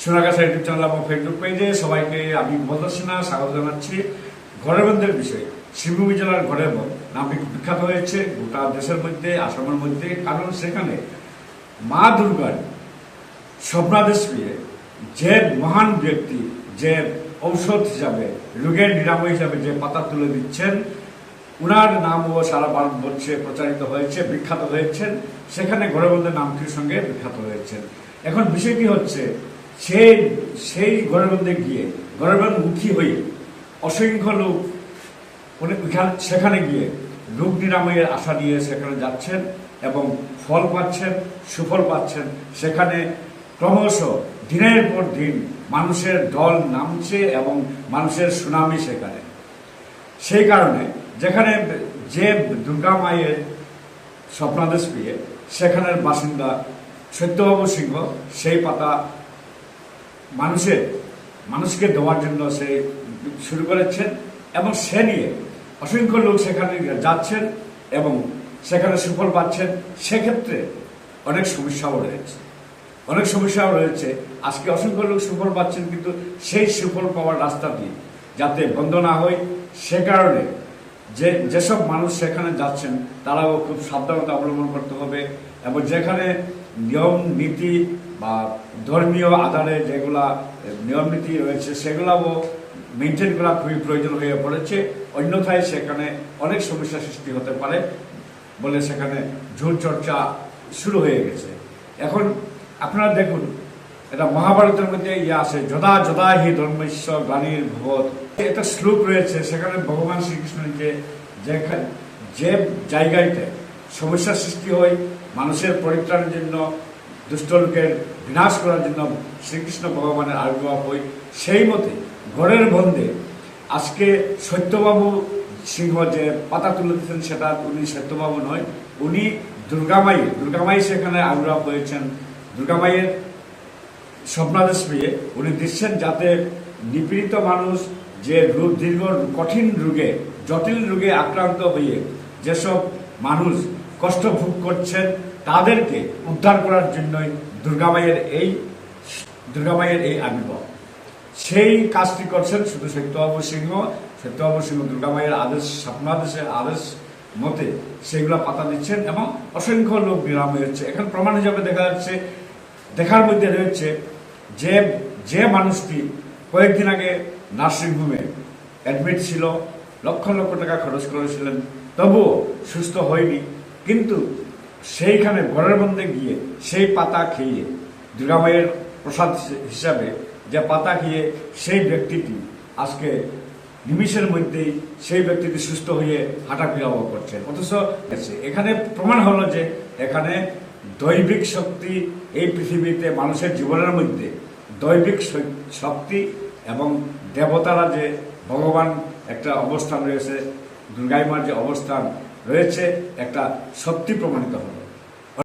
Sonagachhi YouTube channel এবং Facebook পেজে সবাইকে আমি মদর্শনা স্বাগত জানাচ্ছি ঘরের বন্ধের বিষয়ে। শিবভূমি জেলার ঘরের বন্ধ নামটি বিখ্যাত হয়েছে। গোটা দেশের মধ্যে, আসামের মধ্যে, কারণ সেখানে মা দুর্গার স্বপ্নাদেশ পেয়ে যে মহান ব্যক্তি যে ঔষধ হিসাবে, রোগের নিরাময় হিসাবে যে পাতা তুলে দিচ্ছেন উনার নামও সারা ভারতবর্ষে প্রচারিত হয়েছে, বিখ্যাত হয়েছেন। সেখানে গৌরবন্ধের নামটির সঙ্গে বিখ্যাত হয়েছেন। এখন বিষয়টি হচ্ছে সেই সেই গৌরবন্ধে গিয়ে গৌরবন্ধ মুখী হয়ে অসংখ্য লোক সেখানে গিয়ে রোগ নিরাময়ের আশা নিয়ে সেখানে যাচ্ছেন এবং ফল পাচ্ছেন, সুফল পাচ্ছেন। সেখানে ক্রমশ দিনের পর দিন মানুষের দল নামছে এবং মানুষের সুনামি সেখানে। সেই কারণে যেখানে যে দুর্গা মায়ের স্বপ্নাদেশ পেয়ে, সেখানের বাসিন্দা সত্যবাবু সিংহ, সেই পাতা মানুষের, মানুষকে দেওয়ার জন্য সে শুরু করেছেন এবং সে নিয়ে অসংখ্য লোক সেখানে যাচ্ছেন এবং সেখানে সুফল পাচ্ছেন। সেক্ষেত্রে অনেক সমস্যাও রয়েছে। অনেক সমস্যাও রয়েছে। আজকে অসংখ্য লোক সুফল পাচ্ছেন, কিন্তু সেই সুফল পাওয়ার রাস্তাটি যাতে বন্ধ না হয়, সে কারণে যে, যেসব মানুষ সেখানে যাচ্ছেন, তারাও খুব সাবধানতা অবলম্বন করতে হবে এবং যেখানে নিয়ম, নীতি বা ধর্মীয় আধারে যেগুলা নিয়ম, নীতি রয়েছে, সেগুলাও মেনটেন করা খুবই প্রয়োজন হয়ে পড়েছে। অন্যথায় সেখানে অনেক সমস্যা সৃষ্টি হতে পারে বলে সেখানে ঝুল চর্চা শুরু হয়ে গেছে। এখন আপনারা দেখুন, এটা মহাভারতের মধ্যে ইয়ে আছে, যদা যদা হি ধর্মেশ্ব গানির ভগবত একটা শ্লোক রয়েছে, সেখানে ভগবান শ্রীকৃষ্ণের যে যেখা- যে জায়গাতে সমস্যার সৃষ্টি হয়, মানুষের পরিত্রাণের জন্য, দুষ্ট লোকের বিনাশ করার জন্য শ্রীকৃষ্ণ ভগবানের আবির্ভাব হয়, সেই মতে ঘরের বন্ধে আজকে সত্যবাবু সিংহ যে পাতা তুলে দিচ্ছেন সেটা উনি সত্যবাবু নয়, উনি দুর্গামাই দুর্গামাই সেখানে আবির্ভাব হয়েছেন। দুর্গামাইয়ের স্বপ্নাদেশ পেয়ে উনি দিচ্ছেন যাতে নিপীড়িত মানুষ যে রোগ দীর্ঘ কঠিন রোগে, জটিল রোগে আক্রান্ত হয়ে যেসব মানুষ কষ্ট ভোগ করছেন, তাদেরকে উদ্ধার করার জন্যই দুর্গামাইয়ের এই দুর্গামাইয়ের এই আবির্ভাব। সেই কাজটি করছেন শুধু সত্যবাবু সিংহ সত্যবাবু সিংহ দুর্গামাইয়ের আদেশ, স্বপ্নাদেশের আদেশ মতে সেগুলো পাতা দিচ্ছেন এবং অসংখ্য লোক নিরাময় হচ্ছে এখন প্রমাণ হিসাবে দেখা যাচ্ছে, দেখার মধ্যে রয়েছে যে যে মানুষটি কয়েকদিন আগে নার্সিংহোমে অ্যাডমিট ছিল, লক্ষ লক্ষ টাকা খরচ করেছিলেন। তবুও সুস্থ হয়নি, কিন্তু সেইখানে ঘরের মধ্যে গিয়ে সেই পাতা খেয়ে দুর্গামায়ের প্রসাদ হিসাবে যে পাতা খেয়ে সেই ব্যক্তিটি আজকে নিমিষের মধ্যেই সেই ব্যক্তিটি সুস্থ হয়ে হাঁটাফিরাও করছেন। অথচ এখানে প্রমাণ হলো যে এখানে দৈবিক শক্তি এই পৃথিবীতে মানুষের জীবনের মধ্যে দৈবিক শক্তি এবং দেবতারা যে ভগবান একটা অবস্থান রয়েছে, দুর্গাইমার যে অবস্থান রয়েছে, একটা সত্যি প্রমাণিত হলো